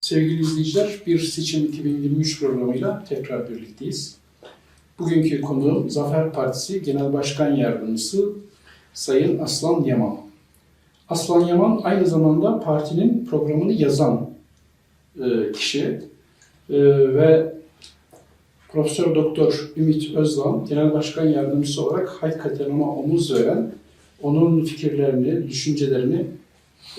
Sevgili izleyiciler, Bir Seçim 2023 programıyla tekrar birlikteyiz. Bugünkü konuğum Zafer Partisi Genel Başkan Yardımcısı Sayın Aslan Yaman. Aslan Yaman aynı zamanda partinin programını yazan e, kişi E, ve Profesör Doktor Ümit Özdağ Genel Başkan Yardımcısı olarak hakikaten ona omuz veren, onun fikirlerini, düşüncelerini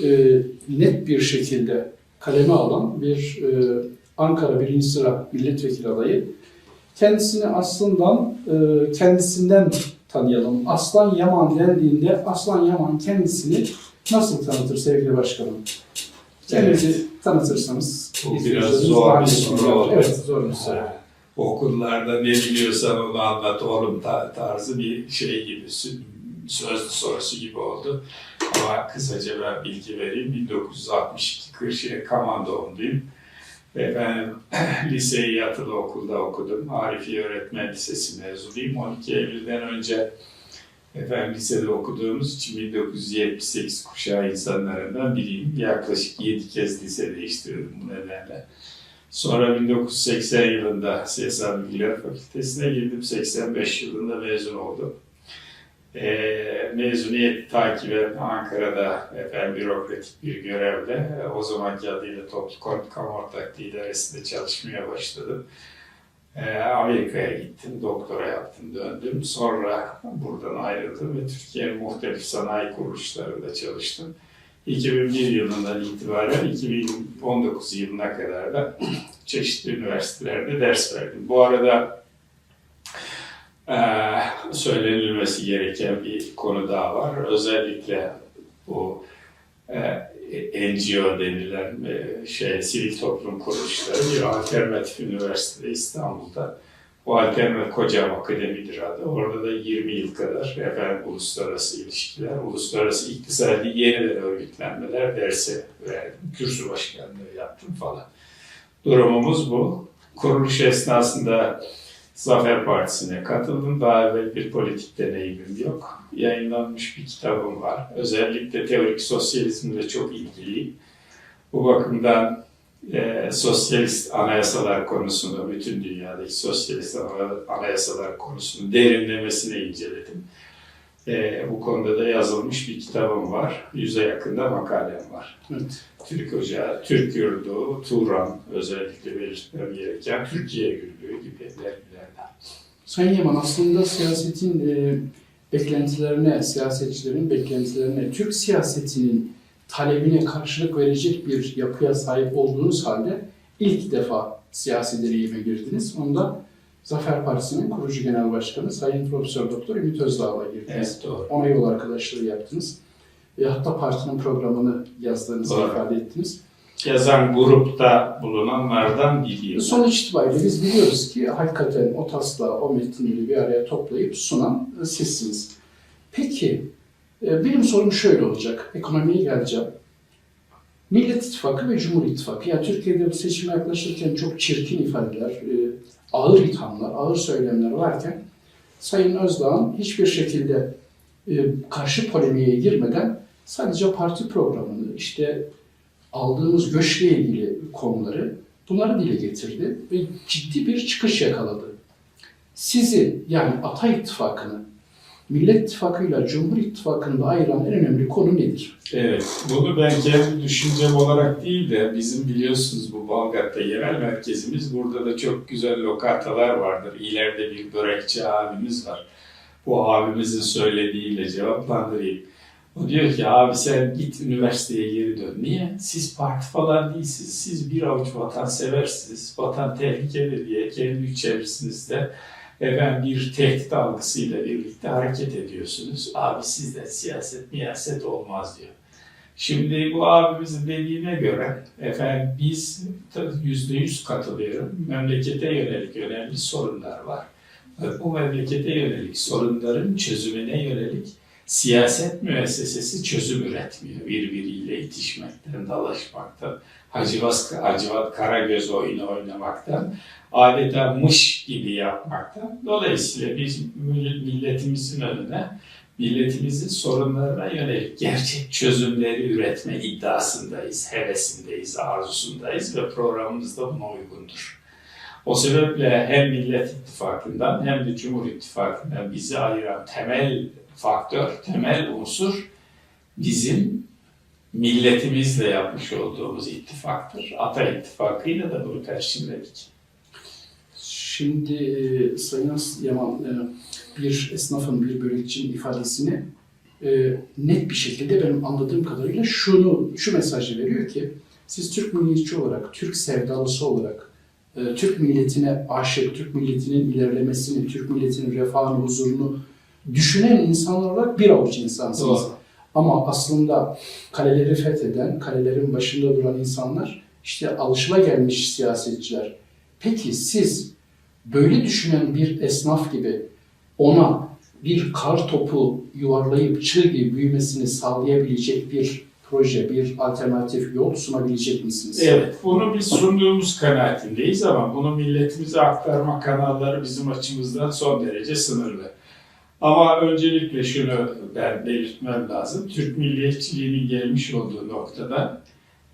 e, net bir şekilde kaleme alan bir e, Ankara birinci sıra milletvekili adayı. Kendisini aslında e, kendisinden tanıyalım. Aslan Yaman dendiğinde Aslan Yaman kendisini nasıl tanıtır sevgili başkanım? Kendinizi tanıtırsanız. Bu biraz zor bir soru oldu. Evet, zor bir soru. Ha, Okullarda ne biliyorsan onu anlat oğlum ta- tarzı bir şey gibi, sözlü sorusu gibi oldu. Ama kısaca ben bilgi vereyim. 1962 Kırşehir Kaman doğumluyum. Ben liseyi yatılı okulda okudum. Arifi Öğretmen Lisesi mezunuyum. 12 Eylül'den önce efendim lisede okuduğumuz için 1978 kuşağı insanlarından biriyim. Yaklaşık 7 kez lise değiştirdim bu nedenle. Sonra 1980 yılında Siyasal Bilgiler Fakültesine girdim. 85 yılında mezun oldum. Ee, mezuniyet takiben Ankara'da efendim bürokratik bir görevle e, o zamanki adıyla Toplu Konut Kamu Ortaklığı İdaresi'nde çalışmaya başladım. Ee, Amerika'ya gittim, doktora yaptım, döndüm. Sonra buradan ayrıldım ve Türkiye'nin muhtelif sanayi kuruluşlarında çalıştım. 2001 yılından itibaren 2019 yılına kadar da çeşitli üniversitelerde ders verdim. Bu arada eee, söylenilmesi gereken bir konu daha var. Özellikle bu eee, NGO denilen eee, şey sivil toplum kuruluşları bir alternatif üniversite İstanbul'da. Bu alternatif kocam akademidir adı. Orada da 20 yıl kadar efendim uluslararası ilişkiler, uluslararası iktisadi yeniden örgütlenmeler dersi verdim. Kürsü başkanlığı yaptım falan. Durumumuz bu. Kuruluş esnasında Zafer Partisi'ne katıldım. Daha evvel bir politik deneyimim yok. Yayınlanmış bir kitabım var. Özellikle teorik sosyalizmle çok ilgiliyim. Bu bakımdan e, sosyalist anayasalar konusunu, bütün dünyadaki sosyalist ana- anayasalar konusunu derinlemesine inceledim. E, bu konuda da yazılmış bir kitabım var. Yüze yakında makalem var. Evet. Türk Ocağı, Türk Yurdu, Turan özellikle belirtmem gereken Türkiye Güllüğü gibi. Sayın Yaman aslında siyasetin e, beklentilerine, siyasetçilerin beklentilerine, Türk siyasetinin talebine karşılık verecek bir yapıya sahip olduğunuz halde ilk defa siyasi deneyime girdiniz. Onda Zafer Partisi'nin kurucu genel başkanı Sayın Profesör Doktor Ümit Özdağ'la girdiniz. Evet doğru. Ona yol arkadaşlığı yaptınız. Ve hatta partinin programını yazdığınızı Doğru. ifade ettiniz. Yazan grupta bulunanlardan biriyim. Sonuç itibariyle biz biliyoruz ki hakikaten o taslağı, o metinleri bir araya toplayıp sunan e, sizsiniz. Peki, e, benim sorum şöyle olacak. Ekonomiye geleceğim. Millet İttifakı ve Cumhur İttifakı. Ya Türkiye'de bu seçime yaklaşırken çok çirkin ifadeler, e, ağır ithamlar, ağır söylemler varken Sayın Özdağ'ın hiçbir şekilde karşı polemiğe girmeden sadece parti programını, işte aldığımız göçle ilgili konuları bunları dile getirdi ve ciddi bir çıkış yakaladı. Sizi yani Ata İttifakı'nı Millet İttifakı'yla Cumhur İttifakı'nda ayıran en önemli konu nedir? Evet, bunu ben kendi düşüncem olarak değil de bizim biliyorsunuz bu Balgat'ta yerel merkezimiz. Burada da çok güzel lokantalar vardır. İleride bir börekçi abimiz var. Bu abimizin söylediğiyle cevaplandırayım. O diyor ki abi sen git üniversiteye geri dön. Niye? Siz parti falan değilsiniz. Siz bir avuç vatan seversiniz. Vatan tehlikeli diye kendi içerisinizde efendim bir tehdit algısıyla birlikte hareket ediyorsunuz. Abi sizden siyaset miyaset olmaz diyor. Şimdi bu abimizin dediğine göre efendim biz yüzde yüz katılıyorum. Memlekete yönelik önemli sorunlar var. Bu memlekete yönelik sorunların çözümüne yönelik siyaset müessesesi çözüm üretmiyor. Birbiriyle itişmekten, dalaşmaktan, Hacivat, Hacivat Karagöz oyunu oynamaktan, adeta mış gibi yapmaktan. Dolayısıyla biz milletimizin önüne milletimizin sorunlarına yönelik gerçek çözümleri üretme iddiasındayız, hevesindeyiz, arzusundayız ve programımız da buna uygundur. O sebeple hem Millet İttifakı'ndan hem de Cumhur İttifakı'ndan bizi ayıran temel faktör, temel unsur bizim milletimizle yapmış olduğumuz ittifaktır. Ata İttifakı'yla da bunu perçinledik. Şimdi e, Sayın Yaman e, bir esnafın, bir börekçinin ifadesini e, net bir şekilde benim anladığım kadarıyla şunu, şu mesajı veriyor ki siz Türk milliyetçi olarak, Türk sevdalısı olarak, e, Türk milletine aşık, Türk milletinin ilerlemesini, Türk milletinin refahını, huzurunu düşünen insanlar olarak bir avuç insansınız. Doğru. Ama aslında kaleleri fetheden, kalelerin başında duran insanlar işte alışılagelmiş siyasetçiler. Peki siz böyle düşünen bir esnaf gibi ona bir kar topu yuvarlayıp çığ gibi büyümesini sağlayabilecek bir proje, bir alternatif yol sunabilecek misiniz? Evet, bunu biz sunduğumuz kanaatindeyiz ama bunu milletimize aktarma kanalları bizim açımızdan son derece sınırlı. Ama öncelikle şunu ben belirtmem lazım. Türk milliyetçiliğinin gelmiş olduğu noktada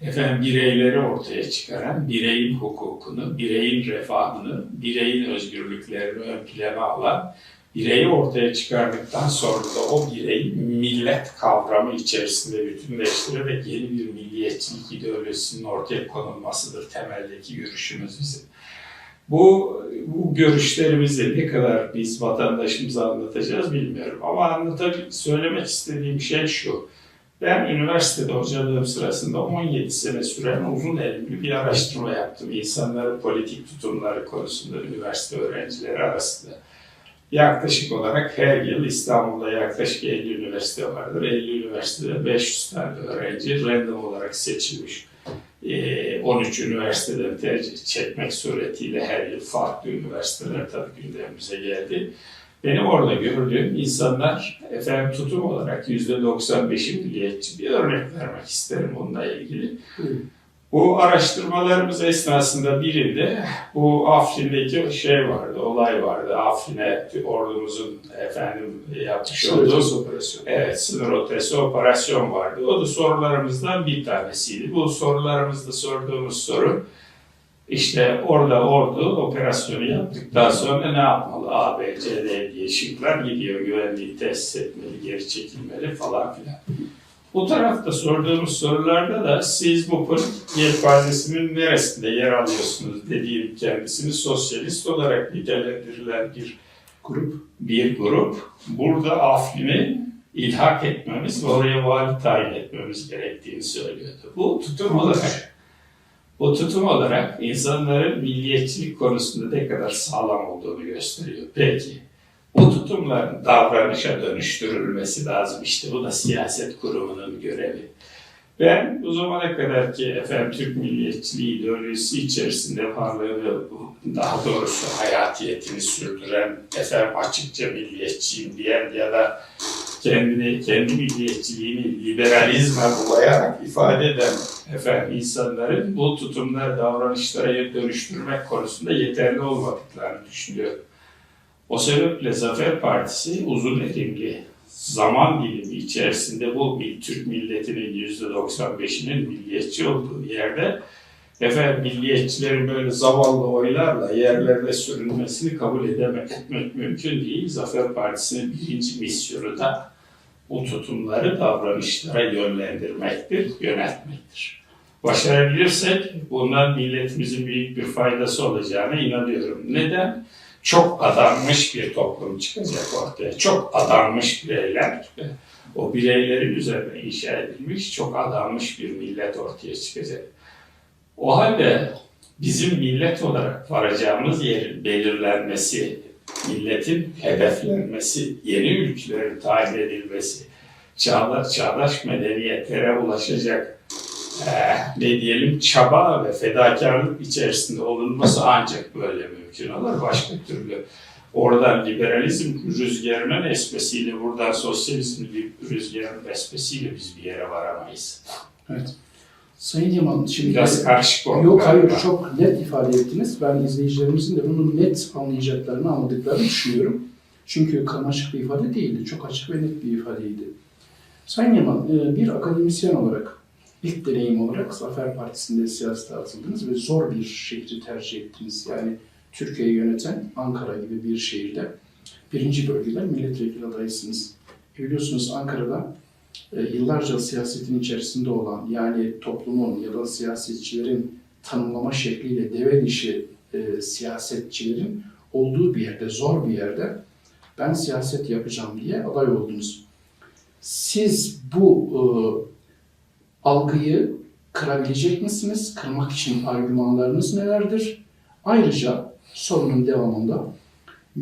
efendim bireyleri ortaya çıkaran, bireyin hukukunu, bireyin refahını, bireyin özgürlüklerini ön plana alan, bireyi ortaya çıkardıktan sonra da o bireyi millet kavramı içerisinde bütünleştirerek yeni bir milliyetçilik ideolojisinin ortaya konulmasıdır temeldeki görüşümüz bizim. Bu, bu görüşlerimizi ne kadar biz vatandaşımıza anlatacağız bilmiyorum. Ama anlatabil, söylemek istediğim şey şu. Ben üniversitede hocalığım sırasında 17 sene süren uzun elimli bir araştırma yaptım. İnsanların politik tutumları konusunda üniversite öğrencileri arasında. Yaklaşık olarak her yıl İstanbul'da yaklaşık 50 üniversite vardır. 50 üniversitede 500 tane öğrenci random olarak seçilmiş. Ee, 13 üniversiteden tercih çekmek suretiyle her yıl farklı üniversiteler tabii gündemimize geldi. Benim orada gördüğüm insanlar efendim tutum olarak %95'i milliyetçi bir örnek vermek isterim onunla ilgili. Buyurun. Bu araştırmalarımız esnasında birinde bu Afrin'deki şey vardı, olay vardı. Afrin'e ordumuzun efendim yapmış olduğu operasyon. Evet, sınır ötesi operasyon vardı. O da sorularımızdan bir tanesiydi. Bu sorularımızda sorduğumuz soru, işte orada ordu operasyonu yaptıktan sonra ne yapmalı? A, B, C, D diye şıklar gidiyor. Güvenliği tesis etmeli, geri çekilmeli falan filan. Bu tarafta sorduğumuz sorularda da siz politik yelpazesinin neresinde yer alıyorsunuz dediğim kendisini sosyalist olarak nitelendirilen bir Grup. bir grup burada Afrin'i ilhak etmemiz ve oraya vali tayin etmemiz gerektiğini söylüyordu. Bu tutum olarak bu tutum olarak insanların milliyetçilik konusunda ne kadar sağlam olduğunu gösteriyor. Peki bu tutumların davranışa dönüştürülmesi lazım. İşte bu da siyaset kurumunun görevi. Ben bu zamana kadar ki efendim Türk milliyetçiliği ideolojisi içerisinde varlığını, daha doğrusu hayatiyetini sürdüren, efendim açıkça milliyetçiyim diyen ya da kendini, kendi milliyetçiliğini liberalizme bulayarak ifade eden efendim insanların bu tutumlar davranışlara dönüştürmek konusunda yeterli olmadıklarını düşünüyorum. O sebeple Zafer Partisi uzun erimli zaman dilimi içerisinde bu Türk milletinin yüzde 95'inin milliyetçi olduğu yerde efendim milliyetçilerin böyle zavallı oylarla yerlerde sürülmesini kabul edemek etmek mümkün değil. Zafer Partisi'nin birinci misyonu da bu tutumları davranışlara yönlendirmektir, yönetmektir. Başarabilirsek bundan milletimizin büyük bir faydası olacağına inanıyorum. Neden? Çok adanmış bir toplum çıkacak ortaya. Çok adanmış bireyler, o bireylerin üzerine inşa edilmiş çok adanmış bir millet ortaya çıkacak. O halde bizim millet olarak varacağımız yerin belirlenmesi, milletin hedeflenmesi, yeni ülkelerin tayin edilmesi, çağdaş, çağdaş medeniyetlere ulaşacak eh, ne diyelim çaba ve fedakarlık içerisinde olunması ancak böyle mümkün olur. Başka türlü oradan liberalizm rüzgarının esmesiyle, buradan sosyalizm rüzgarının esmesiyle biz bir yere varamayız. Evet. Sayın Yaman, şimdi Biraz karışık oldu. Yok hayır çok net ifade ettiniz. Ben izleyicilerimizin de bunu net anlayacaklarını, anladıklarını düşünüyorum. Çünkü karmaşık bir ifade değildi, çok açık ve net bir ifadeydi. Sayın Yaman, e, bir akademisyen olarak, ilk deneyim olarak Zafer Partisi'nde siyasete atıldınız ve zor bir şehri tercih ettiniz. Yani Türkiye'yi yöneten Ankara gibi bir şehirde birinci bölgeden milletvekili adaysınız. E, Biliyorsunuz Ankara'da e, yıllarca siyasetin içerisinde olan yani toplumun ya da siyasetçilerin tanımlama şekliyle deve dişi e, siyasetçilerin olduğu bir yerde, zor bir yerde ben siyaset yapacağım diye aday oldunuz. Siz bu e, algıyı kırabilecek misiniz? Kırmak için argümanlarınız nelerdir? Ayrıca sorunun devamında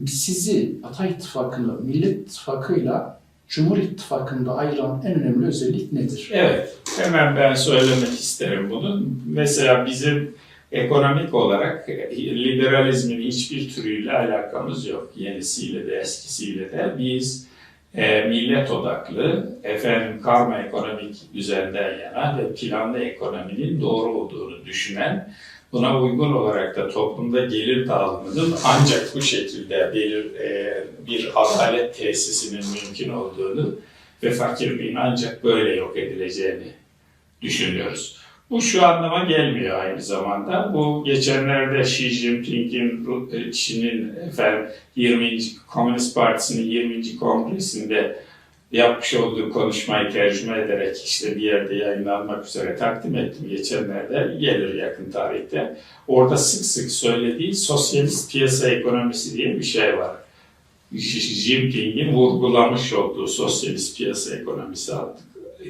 sizi Ata İttifakı'nı Millet İttifakı'yla Cumhur İttifakı'nda ayıran en önemli özellik nedir? Evet, hemen ben söylemek isterim bunu. Mesela bizim ekonomik olarak liberalizmin hiçbir türüyle alakamız yok. Yenisiyle de eskisiyle de. Biz e, millet odaklı, efendim karma ekonomik düzenden yana ve planlı ekonominin doğru olduğunu düşünen, buna uygun olarak da toplumda gelir dağılımının ancak bu şekilde belir, e, bir adalet tesisinin mümkün olduğunu ve fakirliğin ancak böyle yok edileceğini düşünüyoruz. Bu şu anlama gelmiyor aynı zamanda. Bu geçenlerde Xi Jinping'in Ru- Çin'in efendim 20. Komünist Partisi'nin 20. kongresinde yapmış olduğu konuşmayı tercüme ederek işte bir yerde yayınlanmak üzere takdim ettim geçenlerde gelir yakın tarihte. Orada sık sık söylediği sosyalist piyasa ekonomisi diye bir şey var. Jinping'in vurgulamış olduğu sosyalist piyasa ekonomisi adlı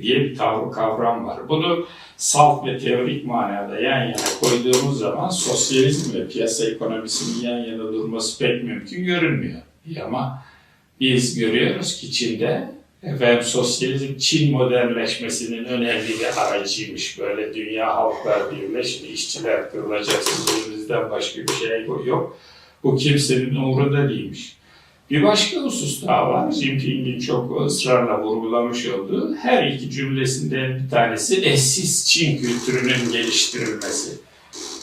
diye bir kavram var. Bunu salt ve teorik manada yan yana koyduğumuz zaman sosyalizm ve piyasa ekonomisinin yan yana durması pek mümkün görünmüyor. Ama biz görüyoruz ki Çin'de efendim sosyalizm Çin modernleşmesinin önemli bir aracıymış. Böyle dünya halklar birleşti, işçiler kırılacak, sözümüzden başka bir şey yok. Bu kimsenin umurunda değilmiş. Bir başka husus daha var. Jinping'in çok ısrarla vurgulamış olduğu her iki cümlesinden bir tanesi eşsiz Çin kültürünün geliştirilmesi.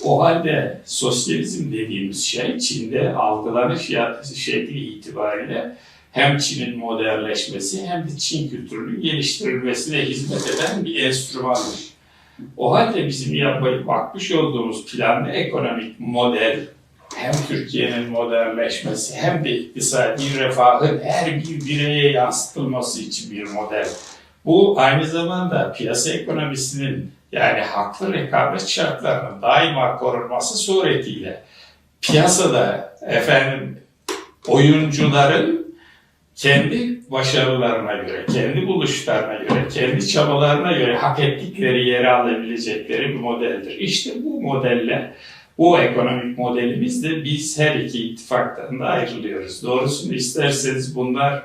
O halde sosyalizm dediğimiz şey Çin'de algılanış şekli itibariyle hem Çin'in modernleşmesi hem de Çin kültürünün geliştirilmesine hizmet eden bir enstrümandır. O halde bizim yapmayı bakmış olduğumuz planlı ekonomik model hem Türkiye'nin modernleşmesi hem de iktisadi refahın her bir bireye yansıtılması için bir model. Bu aynı zamanda piyasa ekonomisinin yani haklı rekabet şartlarının daima korunması suretiyle piyasada efendim oyuncuların kendi başarılarına göre, kendi buluşlarına göre, kendi çabalarına göre hak ettikleri yere alabilecekleri bir modeldir. İşte bu modelle bu ekonomik modelimizde biz her iki ittifaktan da ayrılıyoruz. Doğrusunu isterseniz bunlar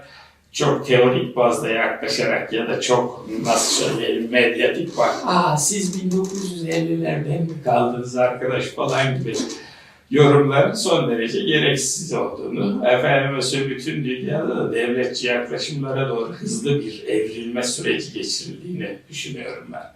çok teorik bazda yaklaşarak ya da çok nasıl söyleyelim medyatik bak. Aa siz 1950'lerden mi kaldınız arkadaş falan gibi yorumların son derece gereksiz olduğunu, efendime söyleyeyim bütün dünyada da devletçi yaklaşımlara doğru hızlı bir evrilme süreci geçirildiğini düşünüyorum ben.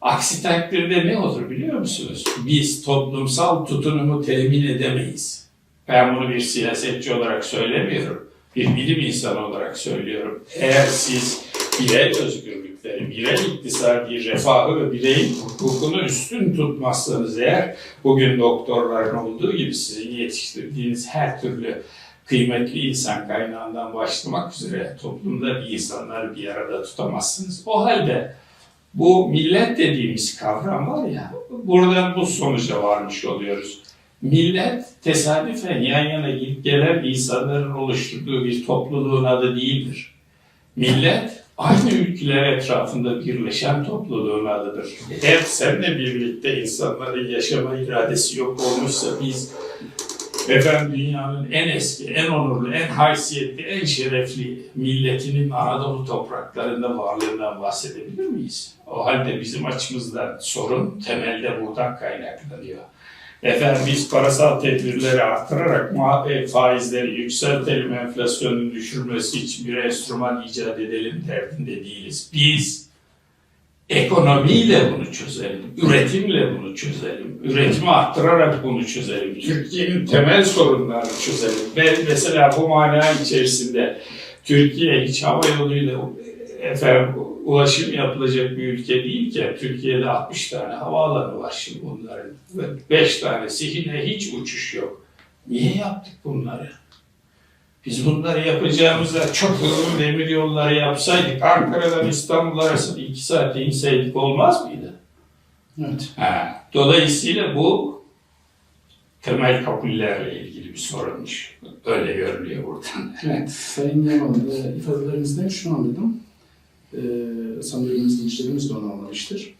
Aksi takdirde ne olur biliyor musunuz? Biz toplumsal tutunumu temin edemeyiz. Ben bunu bir siyasetçi olarak söylemiyorum. Bir bilim insanı olarak söylüyorum. Eğer siz birey özgürlükleri, birey iktisadi refahı ve bireyin hukukunu üstün tutmazsanız eğer bugün doktorların olduğu gibi sizin yetiştirdiğiniz her türlü kıymetli insan kaynağından başlamak üzere toplumda bir insanları bir arada tutamazsınız. O halde bu millet dediğimiz kavram var ya, buradan bu sonuca varmış oluyoruz. Millet tesadüfen yan yana gelen insanların oluşturduğu bir topluluğun adı değildir. Millet aynı ülkeler etrafında birleşen topluluğun adıdır. Eğer seninle birlikte insanların yaşama iradesi yok olmuşsa biz efendim dünyanın en eski, en onurlu, en haysiyetli, en şerefli milletinin Anadolu topraklarında varlığından bahsedebilir miyiz? O halde bizim açımızdan sorun temelde buradan kaynaklanıyor. Efendim biz parasal tedbirleri arttırarak muhabbet faizleri yükseltelim, enflasyonun düşürmesi için bir enstrüman icat edelim derdinde değiliz. Biz Ekonomiyle bunu çözelim, üretimle bunu çözelim, üretimi arttırarak bunu çözelim, Türkiye'nin temel sorunlarını çözelim. Ve mesela bu mana içerisinde Türkiye hiç hava yoluyla efendim, ulaşım yapılacak bir ülke değil ki. Türkiye'de 60 tane havaalanı var şimdi bunların. Ve 5 tanesi yine hiç uçuş yok. Niye yaptık bunları? Biz bunları yapacağımızda çok uzun demir yolları yapsaydık, Ankara'dan İstanbul arasında 2 saatte inseydik olmaz mıydı? Evet. Ha, dolayısıyla bu temel kabullerle ilgili bir sorunmuş. Öyle görünüyor buradan. Evet, Sayın Yaman, e, ifadelerinizden şunu anladım. E, sanıyorum izleyicilerimiz de onu anlamıştır.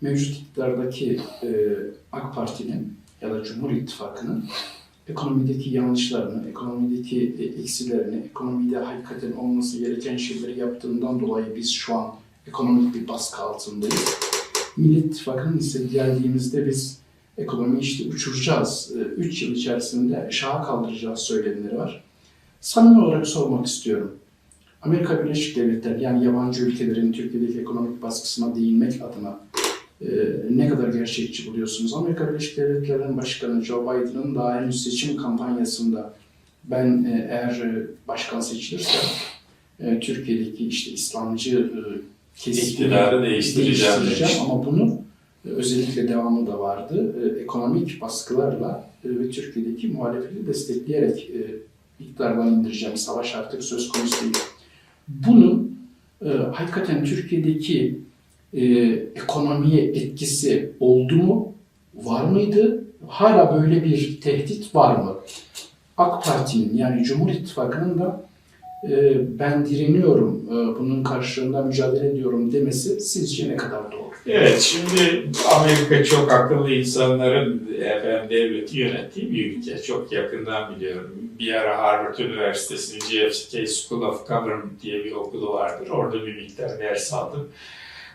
Mevcut iktidardaki e, AK Parti'nin ya da Cumhur İttifakı'nın ekonomideki yanlışlarını, ekonomideki e, eksilerini, ekonomide hakikaten olması gereken şeyleri yaptığından dolayı biz şu an ekonomik bir baskı altındayız. Millet İttifakı'nın ise geldiğimizde biz ekonomiyi işte uçuracağız, 3 yıl içerisinde şaha kaldıracağız söylemleri var. Samimi olarak sormak istiyorum. Amerika Birleşik Devletleri yani yabancı ülkelerin Türkiye'deki ekonomik baskısına değinmek adına e, ne kadar gerçekçi buluyorsunuz? Amerika Birleşik Devletleri'nin başkanı Joe Biden'ın daha henüz seçim kampanyasında ben e, eğer e, başkan seçilirse e, Türkiye'deki işte İslamcı e, kesimi İktidarı değiştireceğim demiş. ama bunu e, özellikle devamı da vardı. E, ekonomik baskılarla e, ve Türkiye'deki muhalefeti destekleyerek e, iktidardan indireceğim. Savaş artık söz konusu değil. Bunun e, hakikaten Türkiye'deki e, ekonomiye etkisi oldu mu? Var mıydı? Hala böyle bir tehdit var mı? AK Parti'nin yani Cumhur İttifakı'nın da e, ben direniyorum, e, bunun karşılığında mücadele ediyorum demesi sizce ne kadar doğru? Evet, şimdi Amerika çok akıllı insanların efendim, devleti yönettiği bir ülke. Çok yakından biliyorum. Bir ara Harvard Üniversitesi'nin JFK School of Government diye bir okulu vardır. Orada bir miktar ders aldım.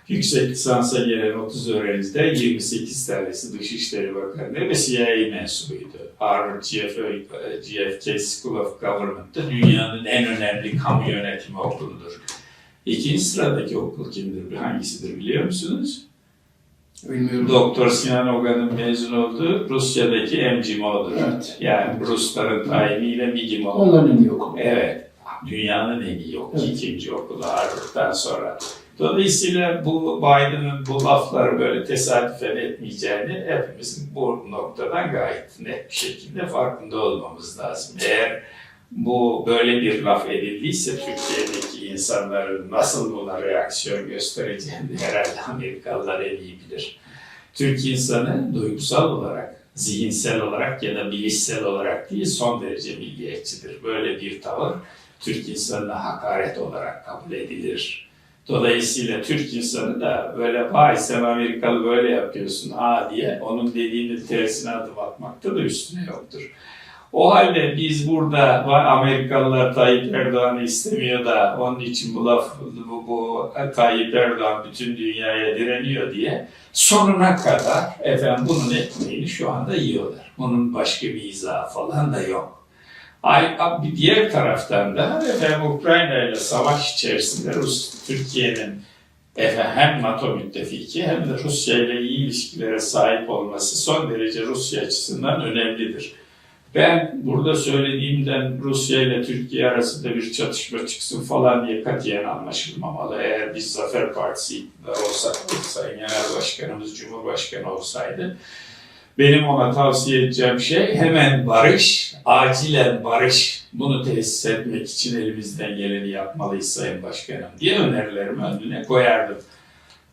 Yüksek lisansa gelen 30 öğrenciden 28 tanesi Dışişleri Bakanlığı ve CIA mensubuydu. Harvard GFK, GFK School of Government'ta dünyanın en önemli kamu yönetimi okuludur. İkinci sıradaki okul kimdir, hangisidir biliyor musunuz? Bilmiyorum. Doktor Sinan Ogan'ın mezun olduğu Rusya'daki MGMO'dur. Evet. Yani Rusların tayiniyle MGMO. Onların en iyi okulu. Evet. Dünyanın en iyi okulu. Evet. ikinci okulu Harvard'dan sonra. Dolayısıyla bu Biden'ın bu lafları böyle tesadüfen etmeyeceğini hepimizin bu noktadan gayet net bir şekilde farkında olmamız lazım. Eğer bu böyle bir laf edildiyse Türkiye'deki insanların nasıl buna reaksiyon göstereceğini herhalde Amerikalılar en iyi bilir. Türk insanı duygusal olarak, zihinsel olarak ya da bilişsel olarak değil son derece milliyetçidir. Böyle bir tavır Türk insanına hakaret olarak kabul edilir. Dolayısıyla Türk insanı da böyle vay sen Amerikalı böyle yapıyorsun ha diye onun dediğinin tersine adım atmakta da üstüne yoktur. O halde biz burada Amerikalılar Tayyip Erdoğan'ı istemiyor da onun için bu laf bu, bu Tayyip Erdoğan bütün dünyaya direniyor diye sonuna kadar efendim bunun ekmeğini şu anda yiyorlar. Bunun başka bir izahı falan da yok. Ay, bir diğer taraftan da efendim Ukrayna ile savaş içerisinde Rus Türkiye'nin efendim, hem NATO müttefiki hem de Rusya ile iyi ilişkilere sahip olması son derece Rusya açısından önemlidir. Ben burada söylediğimden Rusya ile Türkiye arasında bir çatışma çıksın falan diye katiyen anlaşılmamalı. Eğer biz Zafer Partisi iktidar Sayın Genel Başkanımız Cumhurbaşkanı olsaydı, benim ona tavsiye edeceğim şey hemen barış, acilen barış. Bunu tesis etmek için elimizden geleni yapmalıyız Sayın Başkanım diye önerilerimi önüne koyardım.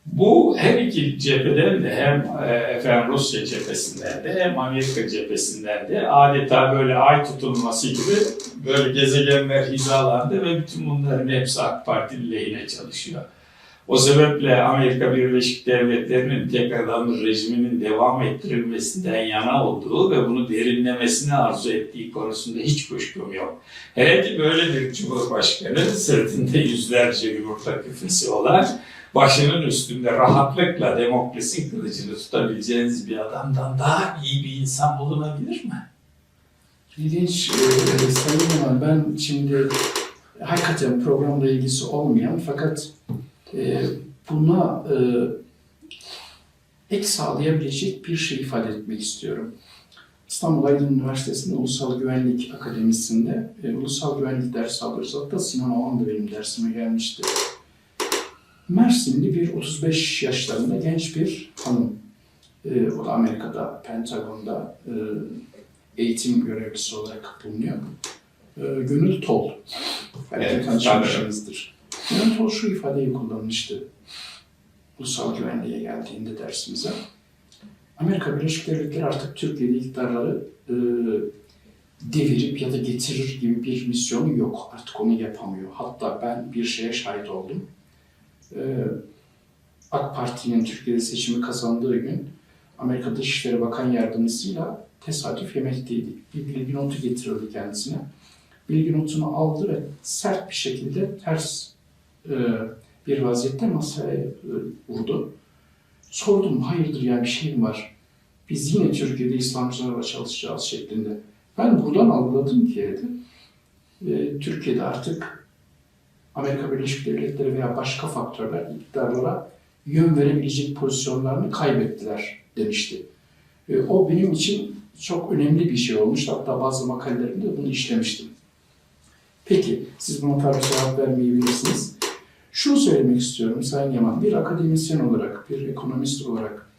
Bu her iki cepheden de hem e, efendim Rusya cephesinden de hem Amerika cephesinden de adeta böyle ay tutulması gibi böyle gezegenler hizalandı ve bütün bunların hepsi AK Parti lehine çalışıyor. O sebeple Amerika Birleşik Devletleri'nin tek adamlı rejiminin devam ettirilmesinden yana olduğu ve bunu derinlemesine arzu ettiği konusunda hiç kuşkum yok. Hele ki böyle bir cumhurbaşkanı sırtında yüzlerce yumurta küfesi olan başının üstünde rahatlıkla demokrasi kılıcını tutabileceğiniz bir adamdan daha iyi bir insan bulunabilir mi? İlginç e, Sayın Yaman, ben şimdi hakikaten programla ilgisi olmayan fakat e, buna e, ek sağlayabilecek bir şey ifade etmek istiyorum. İstanbul Aydın Üniversitesi'nin Ulusal Güvenlik Akademisi'nde e, ulusal güvenlik dersi alıyoruz. Hatta Sinan Oğan da benim dersime gelmişti. Mersinli bir 35 yaşlarında genç bir hanım. E, o da Amerika'da, Pentagon'da e, eğitim görevlisi olarak bulunuyor. E, Gönül Tol. Belki Evet, tanışmışsınızdır. Gönül Tol şu ifadeyi kullanmıştı. Ulusal güvenliğe geldiğinde dersimize. Amerika Birleşik Devletleri artık Türkiye'de iktidarları e, devirip ya da getirir gibi bir misyonu yok. Artık onu yapamıyor. Hatta ben bir şeye şahit oldum. E, AK Parti'nin Türkiye'de seçimi kazandığı gün Amerika Dışişleri Bakan Yardımcısıyla tesadüf yemekteydik. Bir bilgi notu getirildi kendisine. Bilgi notunu aldı ve sert bir şekilde ters e, bir vaziyette masaya e, vurdu. Sordum hayırdır ya bir şey mi var? Biz yine Türkiye'de İslamcılarla çalışacağız şeklinde. Ben buradan algıladım ki dedi. e, Türkiye'de artık Amerika Birleşik Devletleri veya başka faktörler iktidarlara yön verebilecek pozisyonlarını kaybettiler demişti. E, o benim için çok önemli bir şey olmuş. Hatta bazı makalelerimde bunu işlemiştim. Peki, siz buna tabii cevap vermeyebilirsiniz. Şunu söylemek istiyorum Sayın Yaman, bir akademisyen olarak, bir ekonomist olarak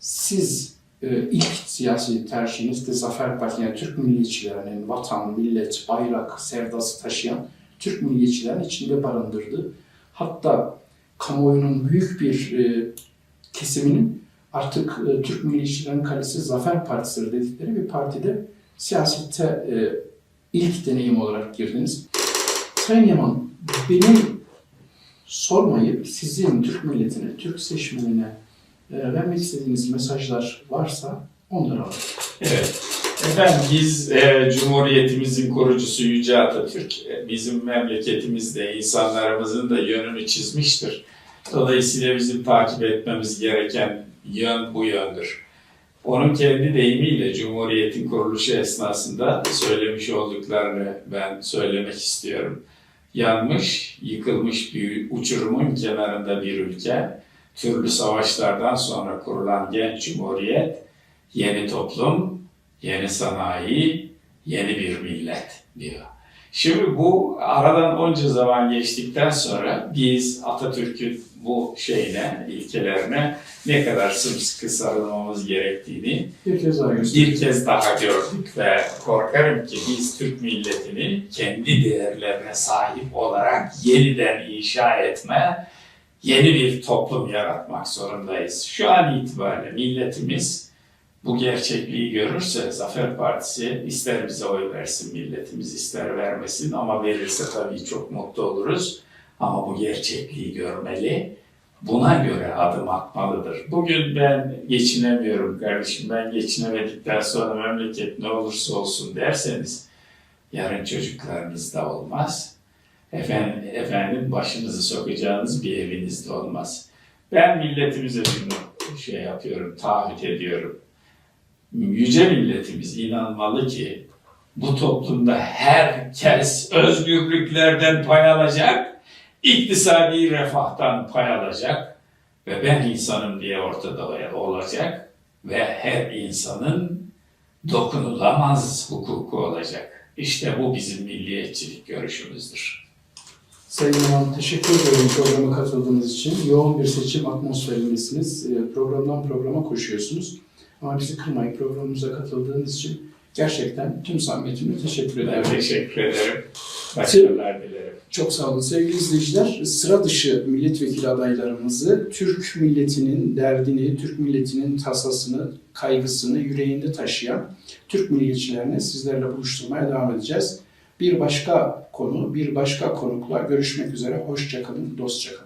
siz e, ilk siyasi tercihiniz de Zafer Partisi, yani Türk milliyetçilerinin vatan, millet, bayrak sevdası taşıyan Türk milliyetçilerin içinde barındırdı. Hatta kamuoyunun büyük bir e, kesiminin artık e, Türk milliyetçilerin kalesi Zafer Partisi'dir dedikleri bir partide siyasette e, ilk deneyim olarak girdiniz. Sayın Yaman, benim sormayıp sizin Türk milletine, Türk seçmenine e, vermek istediğiniz mesajlar varsa onları alalım. Evet. Efendim biz e, Cumhuriyetimizin kurucusu Yüce Atatürk, e, bizim memleketimizde insanlarımızın da yönünü çizmiştir. Dolayısıyla bizim takip etmemiz gereken yön bu yöndür. Onun kendi deyimiyle Cumhuriyet'in kuruluşu esnasında söylemiş olduklarını ben söylemek istiyorum. Yanmış, yıkılmış bir uçurumun kenarında bir ülke, türlü savaşlardan sonra kurulan genç cumhuriyet, yeni toplum, yeni sanayi, yeni bir millet diyor. Şimdi bu aradan onca zaman geçtikten sonra biz Atatürk'ün bu şeyine, ilkelerine ne kadar sımsıkı sarılmamız gerektiğini Bir kez daha bir kez daha gördük ve korkarım ki biz Türk milletini kendi değerlerine sahip olarak yeniden inşa etme, yeni bir toplum yaratmak zorundayız. Şu an itibariyle milletimiz bu gerçekliği görürse Zafer Partisi ister bize oy versin milletimiz ister vermesin ama verirse tabii çok mutlu oluruz. Ama bu gerçekliği görmeli. Buna göre adım atmalıdır. Bugün ben geçinemiyorum kardeşim, ben geçinemedikten sonra memleket ne olursa olsun derseniz yarın çocuklarınız da olmaz. Efendim, efendim başınızı sokacağınız bir eviniz de olmaz. Ben milletimize şunu şey yapıyorum, taahhüt ediyorum. Yüce milletimiz inanmalı ki bu toplumda herkes özgürlüklerden pay alacak, iktisadi refahtan pay alacak ve ben insanım diye ortada olacak ve her insanın dokunulamaz hukuku olacak. İşte bu bizim milliyetçilik görüşümüzdür. Sayın Yaman, teşekkür ederim programa katıldığınız için. Yoğun bir seçim atmosferindesiniz. E, Programdan programa koşuyorsunuz. Ama bizi kırmayıp programımıza katıldığınız için gerçekten tüm samimiyetimle teşekkür ederim. Ben teşekkür ederim. Başarılar dilerim. Çok sağ olun sevgili izleyiciler. Sıra dışı milletvekili adaylarımızı Türk milletinin derdini, Türk milletinin tasasını, kaygısını yüreğinde taşıyan Türk milliyetçilerini sizlerle buluşturmaya devam edeceğiz. Bir başka konu, bir başka konukla görüşmek üzere. Hoşçakalın, dostça kalın.